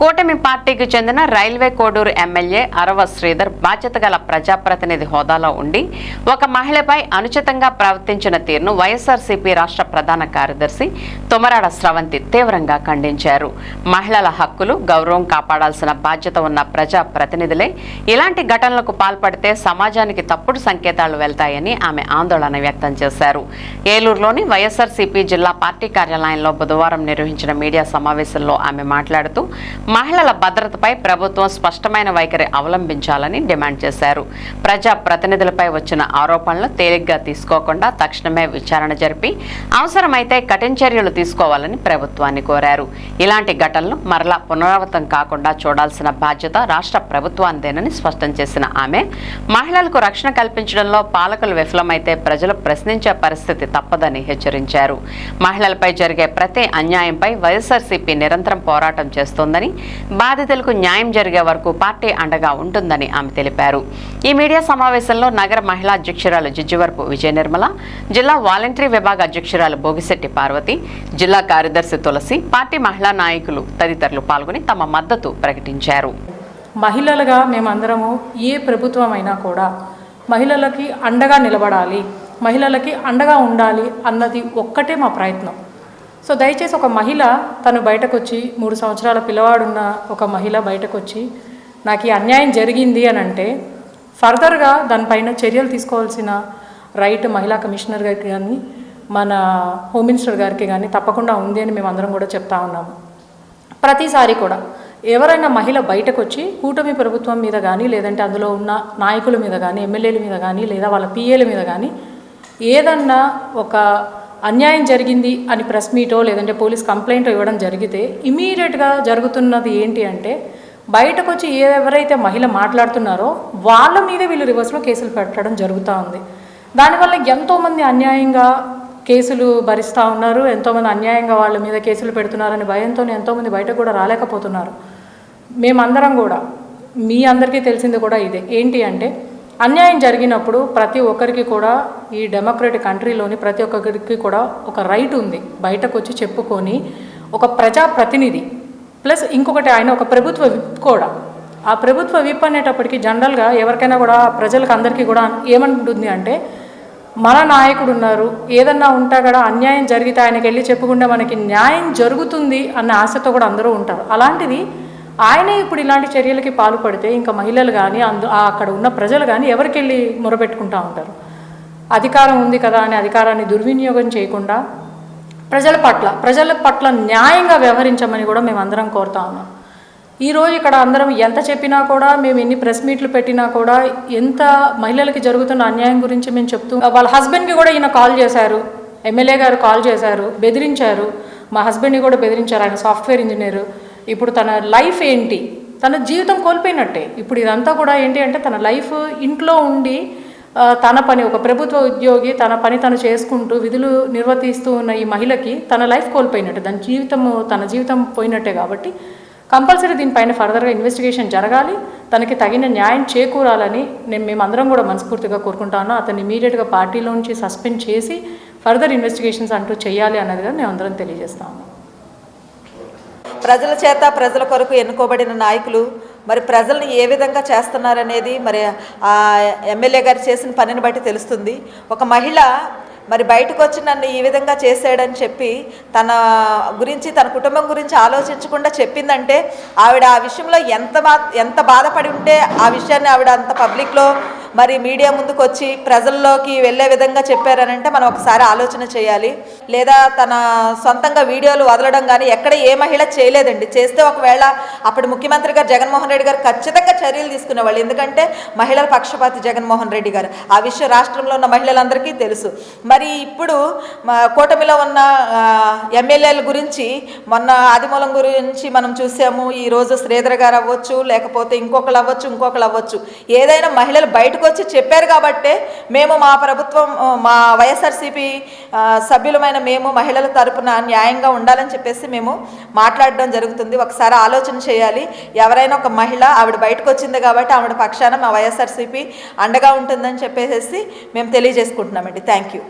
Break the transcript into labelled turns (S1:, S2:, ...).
S1: కూటమి పార్టీకి చెందిన రైల్వే కోడూరు ఎమ్మెల్యే అరవ శ్రీధర్ బాధ్యత గల ప్రజాప్రతినిధి హోదాలో ఉండి ఒక మహిళపై అనుచితంగా ప్రవర్తించిన తీరును వైఎస్ఆర్సీపీ రాష్ట్ర ప్రధాన కార్యదర్శి తుమరాడ స్రవంతి తీవ్రంగా ఖండించారు. మహిళల హక్కులు గౌరవం కాపాడాల్సిన బాధ్యత ఉన్న ప్రజా ప్రతినిధులే ఇలాంటి ఘటనలకు పాల్పడితే సమాజానికి తప్పుడు సంకేతాలు వెళ్తాయని ఆమె ఆందోళన వ్యక్తం చేశారు. ఏలూరులోని వైఎస్ఆర్సీపీ జిల్లా పార్టీ కార్యాలయంలో బుధవారం నిర్వహించిన మీడియా సమావేశంలో ఆమె మాట్లాడుతూ మహిళల భద్రతపై ప్రభుత్వం స్పష్టమైన వైఖరి అవలంబించాలని డిమాండ్ చేశారు. ప్రజా ప్రతినిధులపై వచ్చిన ఆరోపణలు తేలిగ్గా తీసుకోకుండా తక్షణమే విచారణ జరిపి అవసరమైతే కఠిన చర్యలు తీసుకోవాలని ప్రభుత్వాన్ని కోరారు. ఇలాంటి ఘటనలు మరలా పునరావృతం కాకుండా చూడాల్సిన బాధ్యత రాష్ట్ర ప్రభుత్వాందేనని స్పష్టం చేసిన ఆమె మహిళలకు రక్షణ కల్పించడంలో పాలకులు విఫలమైతే ప్రజలు ప్రశ్నించే పరిస్థితి తప్పదని హెచ్చరించారు. మహిళలపై జరిగే ప్రతి అన్యాయంపై వైఎస్ఆర్సీపీ నిరంతరం పోరాటం చేస్తోందని బాధితులకు న్యాయం జరిగే వరకు పార్టీ అండగా ఉంటుందని ఆమె తెలిపారు. ఈ మీడియా సమావేశంలో నగర మహిళా అధ్యక్షురాలు జిజ్జివరపు విజయ నిర్మల జిల్లా వాలంటరీ విభాగ అధ్యక్షురాలు భోగిశెట్టి పార్వతి జిల్లా కార్యదర్శి తులసి పార్టీ మహిళా నాయకులు తదితరులు పాల్గొని తమ మద్దతు ప్రకటించారు.
S2: మహిళలుగా మేమందరము ఏ ప్రభుత్వం అయినా కూడా మహిళలకి అండగా నిలబడాలి మహిళలకి అండగా ఉండాలి అన్నది ఒక్కటే మా ప్రయత్నం. సో దయచేసి ఒక మహిళ తను బయటకు వచ్చి మూడు సంవత్సరాల పిల్లవాడున్న ఒక మహిళ బయటకు వచ్చి నాకు ఈ అన్యాయం జరిగింది అని అంటే ఫర్దర్గా దానిపైన చర్యలు తీసుకోవాల్సిన రైట్ మహిళా కమిషనర్ గారికి కానీ మన హోమ్ మినిస్టర్ గారికి కానీ తప్పకుండా ఉంది అని మేమందరం కూడా చెప్తా ఉన్నాము. ప్రతిసారి కూడా ఎవరైనా మహిళ బయటకు వచ్చి కూటమి ప్రభుత్వం మీద కానీ లేదంటే అందులో ఉన్న నాయకుల మీద కానీ ఎమ్మెల్యేల మీద కానీ లేదా వాళ్ళ పిఏల మీద కానీ ఏదన్నా ఒక అన్యాయం జరిగింది అని ప్రెస్ మీటో లేదంటే పోలీస్ కంప్లైంట్ ఇవ్వడం జరిగితే ఇమీడియట్గా జరుగుతున్నది ఏంటి అంటే బయటకు వచ్చి ఎవరైతే మహిళ మాట్లాడుతున్నారో వాళ్ళ మీద వీళ్ళు రివర్స్లో కేసులు పెట్టడం జరుగుతూ ఉంది. దానివల్ల ఎంతోమంది అన్యాయంగా కేసులు భరిస్తూ ఉన్నారు ఎంతోమంది అన్యాయంగా వాళ్ళ మీద కేసులు పెడుతున్నారని భయంతో ఎంతోమంది బయటకు కూడా రాలేకపోతున్నారు. మేమందరం కూడా మీ అందరికీ తెలిసింది కూడా ఇదే. ఏంటి అంటే అన్యాయం జరిగినప్పుడు ప్రతి ఒక్కరికి కూడా ఈ డెమోక్రటిక్ కంట్రీలోని ప్రతి ఒక్కరికి కూడా ఒక రైట్ ఉంది. బయటకు వచ్చి చెప్పుకొని ఒక ప్రజాప్రతినిధి ప్లస్ ఇంకొకటి ఆయన ఒక ప్రభుత్వ విప్ కూడా. ఆ ప్రభుత్వ విప్ అనేటప్పటికి జనరల్గా ఎవరికైనా కూడా ప్రజలకు అందరికీ కూడా ఏమంటుంది అంటే మన నాయకుడు ఉన్నారు ఏదన్నా ఉంటా కూడా అన్యాయం జరిగితే ఆయనకి వెళ్ళి చెప్పుకుంటే మనకి న్యాయం జరుగుతుంది అన్న ఆశతో కూడా అందరూ ఉంటారు. అలాంటిది ఆయనే ఇప్పుడు ఇలాంటి చర్యలకి పాల్పడితే ఇంకా మహిళలు కానీ అందు అక్కడ ఉన్న ప్రజలు కానీ ఎవరికి వెళ్ళి ఉంటారు? అధికారం ఉంది కదా అని అధికారాన్ని దుర్వినియోగం చేయకుండా ప్రజల పట్ల ప్రజల పట్ల న్యాయంగా వ్యవహరించమని కూడా మేము అందరం కోరుతా ఉన్నాం. ఈరోజు ఇక్కడ అందరం ఎంత చెప్పినా కూడా మేము ఎన్ని ప్రెస్ మీట్లు పెట్టినా కూడా ఎంత మహిళలకి జరుగుతున్న అన్యాయం గురించి మేము చెప్తూ వాళ్ళ హస్బెండ్కి కూడా ఈయన కాల్ చేశారు. ఎమ్మెల్యే గారు కాల్ చేశారు బెదిరించారు. మా హస్బెండ్ని కూడా బెదిరించారు. ఆయన సాఫ్ట్వేర్ ఇంజనీర్. ఇప్పుడు తన లైఫ్ ఏంటి? తన జీవితం కోల్పోయినట్టే. ఇప్పుడు ఇదంతా కూడా ఏంటి అంటే తన లైఫ్ ఇంట్లో ఉండి తన పని ఒక ప్రభుత్వ ఉద్యోగి తన పని తను చేసుకుంటూ విధులు నిర్వర్తిస్తూ ఉన్న ఈ మహిళకి తన లైఫ్ కోల్పోయినట్టే. దాని జీవితము తన జీవితం పోయినట్టే కాబట్టి కంపల్సరీ దీనిపైన ఫర్దర్గా ఇన్వెస్టిగేషన్ జరగాలి. తనకి తగిన న్యాయం చేకూరాలని నేను మేమందరం కూడా మనస్ఫూర్తిగా కోరుకుంటాను. అతన్ని ఇమీడియట్గా పార్టీలోంచి సస్పెండ్ చేసి ఫర్దర్ ఇన్వెస్టిగేషన్స్ అంటూ చేయాలి అన్నదిగా మేము అందరం తెలియజేస్తాము
S3: ప్రజల చేత ప్రజల కొరకు ఎన్నుకోబడిన నాయకులు మరి ప్రజల్ని ఏ విధంగా చేస్తున్నారనేది మరి ఆ ఎమ్మెల్యే గారు చేసిన పనిని బట్టి తెలుస్తుంది. ఒక మహిళ మరి బయటకు వచ్చి నన్ను ఈ విధంగా చేశాడని చెప్పి తన గురించి తన కుటుంబం గురించి ఆలోచించకుండా చెప్పిందంటే ఆవిడ ఆ విషయంలో ఎంత బా ఎంత బాధపడి ఉంటే ఆ విషయాన్ని ఆవిడ అంత పబ్లిక్లో మరి మీడియా ముందుకు వచ్చి ప్రజల్లోకి వెళ్ళే విధంగా చెప్పారనంటే మనం ఒకసారి ఆలోచన చేయాలి. లేదా తన సొంతంగా వీడియోలు వదలడం కానీ ఎక్కడ ఏ మహిళ చేయలేదండి. చేస్తే ఒకవేళ అప్పుడు ముఖ్యమంత్రి గారు జగన్మోహన్ రెడ్డి గారు ఖచ్చితంగా చర్యలు తీసుకునేవాళ్ళు ఎందుకంటే మహిళల పక్షపాతి జగన్మోహన్ రెడ్డి గారు. ఆ విషయం రాష్ట్రంలో ఉన్న మహిళలందరికీ తెలుసు. మరి ఇప్పుడు కూటమిలో ఉన్న ఎమ్మెల్యేల గురించి మొన్న ఆదిమూలం గురించి మనం చూసాము. ఈరోజు శ్రీధర్ గారు అవ్వచ్చు లేకపోతే ఇంకొకళ్ళు అవ్వచ్చు ఇంకొకళ్ళు అవ్వచ్చు. ఏదైనా మహిళలు బయటకు వచ్చి చెప్పారు కాబట్టే మేము మా ప్రభుత్వం మా వైఎస్ఆర్సీపీ సభ్యులమైన మేము మహిళల తరపున న్యాయంగా ఉండాలని చెప్పేసి మేము మాట్లాడడం జరుగుతుంది. ఒకసారి ఆలోచన చేయాలి. ఎవరైనా ఒక మహిళ ఆవిడ బయటకు వచ్చింది కాబట్టి ఆవిడ పక్షాన మా వైఎస్ఆర్సీపీ అండగా ఉంటుందని చెప్పేసి మేము తెలియజేసుకుంటున్నామండి. Thank you